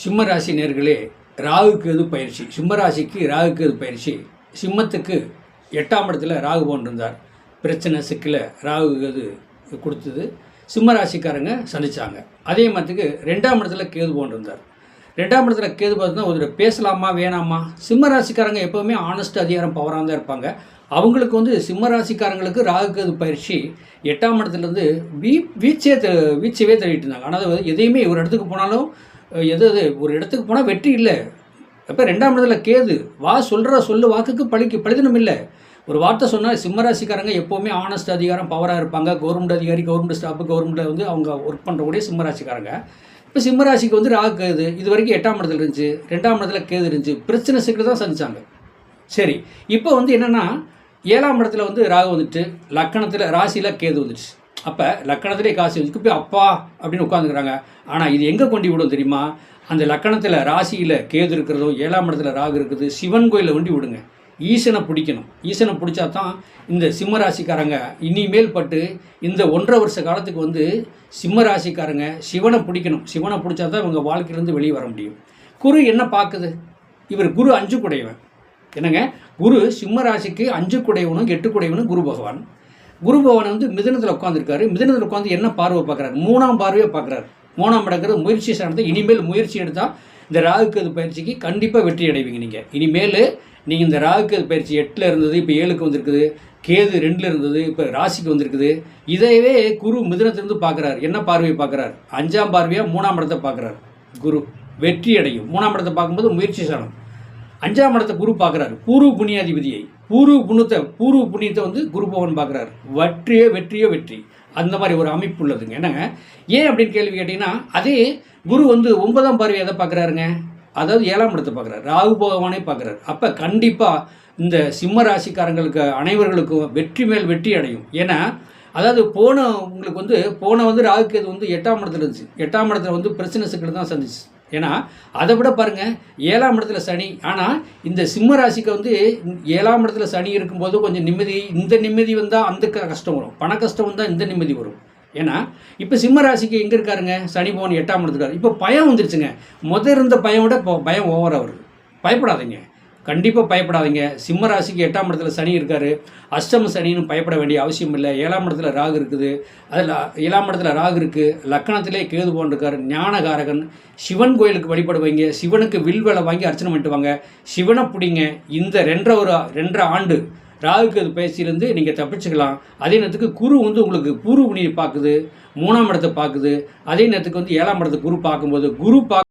சிம்ம ராசி நேர்களே ராகுக்கு எது பயிற்சி? சிம்மராசிக்கு ராகுக்கு எது பயிற்சி? சிம்மத்துக்கு எட்டாம் இடத்துல ராகு போன்றிருந்தார். பிரச்சனை சிக்கல ராகு எது கொடுத்தது? சிம்மராசிக்காரங்க சந்தித்தாங்க அதே மாதிரிக்கு ரெண்டாம் இடத்துல கேது போன்றிருந்தார். ரெண்டாம் இடத்துல கேது பார்த்தீங்கன்னா ஒரு பேசலாமா வேணாமா? சிம்ம ராசிக்காரங்க எப்போவுமே ஆனஸ்ட் அதிகாரம் பவராக தான் இருப்பாங்க. அவங்களுக்கு வந்து சிம்ம ராசிக்காரங்களுக்கு ராகு கேது பயிற்சி? எட்டாம் இடத்துலேருந்து வீ வீச்சே த வீச்சவே தள்ளிட்டு இருந்தாங்க. ஆனால் எதையுமே ஒரு இடத்துக்கு போனாலும் எது எது ஒரு இடத்துக்கு போனால் வெற்றி இல்லை. அப்போ ரெண்டாம் இடத்துல கேது. வா சொல்கிற சொல்லு வாக்குக்கு பழிக்கு பழிதனம் இல்லை. ஒரு வார்த்தை சொன்னால் சிம்மராசிக்காரங்க எப்போவுமே ஆனஸ்ட் அதிகாரம் பவராக இருப்பாங்க. கவர்மெண்ட் அதிகாரி கவர்மெண்ட் ஸ்டாஃபு கவர்மெண்ட்டில் வந்து அவங்க ஒர்க் பண்ணுறக்கூடிய சிம்மராசிக்காரங்க. இப்போ சிம்மராசிக்கு வந்து ராகு கேது. இது வரைக்கும் எட்டாம் இடத்துல இருந்துச்சு. ரெண்டாம் இடத்துல கேது இருந்துச்சு. பிரச்சனை சிக்கல் தான் சந்திச்சாங்க. சரி இப்போ வந்து என்னென்னா ஏழாம் இடத்துல வந்து ராகு வந்துட்டு லக்கணத்தில் ராசியில் கேது வந்துடுச்சு அப்போ லக்கணத்திலே காசு வந்துச்சு போய் அப்பா அப்படின்னு உட்காந்துக்கிறாங்க ஆனால் இது எங்கே கொண்டு விடும் தெரியுமா? அந்த லக்கணத்தில் ராசியில் கேது இருக்கிறதோ ஏழாம் இடத்துல ராகு இருக்குது சிவன் கோயிலில் கொண்டு விடுங்க. ஈசனை பிடிக்கணும். ஈசனை பிடிச்சா தான் இந்த சிம்ம ராசிக்காரங்க இனிமேல் பட்டு இந்த ஒன்றரை வருஷ காலத்துக்கு வந்து சிம்ம ராசிக்காரங்க சிவனை பிடிக்கணும். சிவனை பிடிச்சா தான் இவங்க வாழ்க்கையிலேருந்து வெளியே வர முடியும். குரு என்ன பார்க்குது? இவர் குரு அஞ்சு குடையவன் என்னங்க? குரு சிம்ம ராசிக்கு அஞ்சு குடையவனும் எட்டு குடையவனும் குரு பகவான். குரு பகவான் வந்து மிதனத்தில் உட்காந்துருக்காரு மிதனத்தில் உட்காந்து என்ன பார்வை பார்க்குறாரு? மூணாம் பார்வையை பார்க்குறாரு. மூணாம் இடங்கிறது முயற்சி சார்ந்த இனிமேல் முயற்சி எடுத்தால் இந்த ராகுக்கது பயிற்சிக்கு கண்டிப்பாக வெற்றி அடைவீங்க நீங்கள் இனிமேல் நீங்கள் இந்த ராகுக்கது பயிற்சி எட்டில் இருந்தது இப்போ ஏழுக்கு வந்திருக்குது. கேது ரெண்டில் இருந்தது இப்போ ராசிக்கு வந்திருக்குது. இதையவே குரு மிதனத்திலிருந்து பார்க்குறாரு. என்ன பார்வையை பார்க்குறாரு? அஞ்சாம் பார்வையாக மூணாம் இடத்தை பார்க்குறாரு. குரு வெற்றி அடையும். மூணாம் இடத்தை பார்க்கும்போது முயற்சி சாணம் அஞ்சாம் இடத்தை குரு பார்க்குறாரு. பூர்வ புண்ணியாதிபதியை. பூர்வ புண்ணியத்தை பூர்வ புண்ணியத்தை வந்து குரு பவன் பார்க்குறாரு. வெற்றியோ வெற்றியோ வெற்றி. அந்த மாதிரி ஒரு அமைப்பு உள்ளதுங்க. என்னங்க? ஏன் அப்படின்னு கேள்வி கேட்டிங்கன்னா அதே குரு வந்து ஒன்பதாம் பார்வை எதை பார்க்குறாருங்க? அதாவது ஏழாம் இடத்தை பார்க்குறாரு. ராகு பகவானே பார்க்குறாரு. அப்போ கண்டிப்பாக இந்த சிம்ம ராசிக்காரங்களுக்கு அனைவர்களுக்கும் வெற்றி மேல் வெற்றி அடையும். ஏன்னா அதாவது போன உங்களுக்கு வந்து போன வந்து ராகுக்கேது வந்து எட்டாம் இடத்துல இருந்துச்சு. எட்டாம் இடத்துல வந்து பிரச்சனை சிக்கல் தான் சந்திச்சு. ஏன்னா அதை விட பாருங்கள் ஏழாம் இடத்துல சனி ஆனால் இந்த சிம்ம ராசிக்கு வந்து ஏழாம் இடத்துல சனி இருக்கும்போது கொஞ்சம் நிம்மதி இந்த நிம்மதி வந்தால் அந்த க- கஷ்டம் வரும். பண கஷ்டம் வந்தால் இந்த நிம்மதி வரும். ஏன்னா இப்போ சிம்ம ராசிக்கு எங்கே இருக்காருங்க? சனி பவன் எட்டாம் இடத்துக்காரு இப்போ பயம் வந்துருச்சுங்க. முதல் இருந்த பயம் விட இப்போ பயம் ஓவராக வருது. பயப்படாதீங்க. கண்டிப்பாக பயப்படாதீங்க. சிம்ம ராசிக்கு எட்டாம் இடத்துல சனி இருக்காரு. அஷ்டம சனின்னு பயப்பட வேண்டிய அவசியம் இல்லை. ஏழாம் இடத்துல ராகு இருக்குது. அதில் ஏழாம் இடத்துல ராகு இருக்குது லக்கணத்திலே கேது போன்றிருக்கார் ஞானகாரகன். சிவன் கோயிலுக்கு வழிபடுவீங்க. சிவனுக்கு வில்வலை வாங்கி அர்ச்சனை பண்ணிட்டு வாங்க. சிவனை பிடிங்க. இந்த ரெண்டரை ஒரு ரெண்டரை ஆண்டு ராகுக்கு அது பேசியிருந்து நீங்கள் தப்பிச்சுக்கலாம். அதே நேரத்துக்கு குரு வந்து உங்களுக்கு பூர்வ பார்க்குது. மூணாம் இடத்தை பார்க்குது. அதே நேரத்துக்கு வந்து ஏழாம் இடத்தை குரு பார்க்கும்போது குரு பார்க்க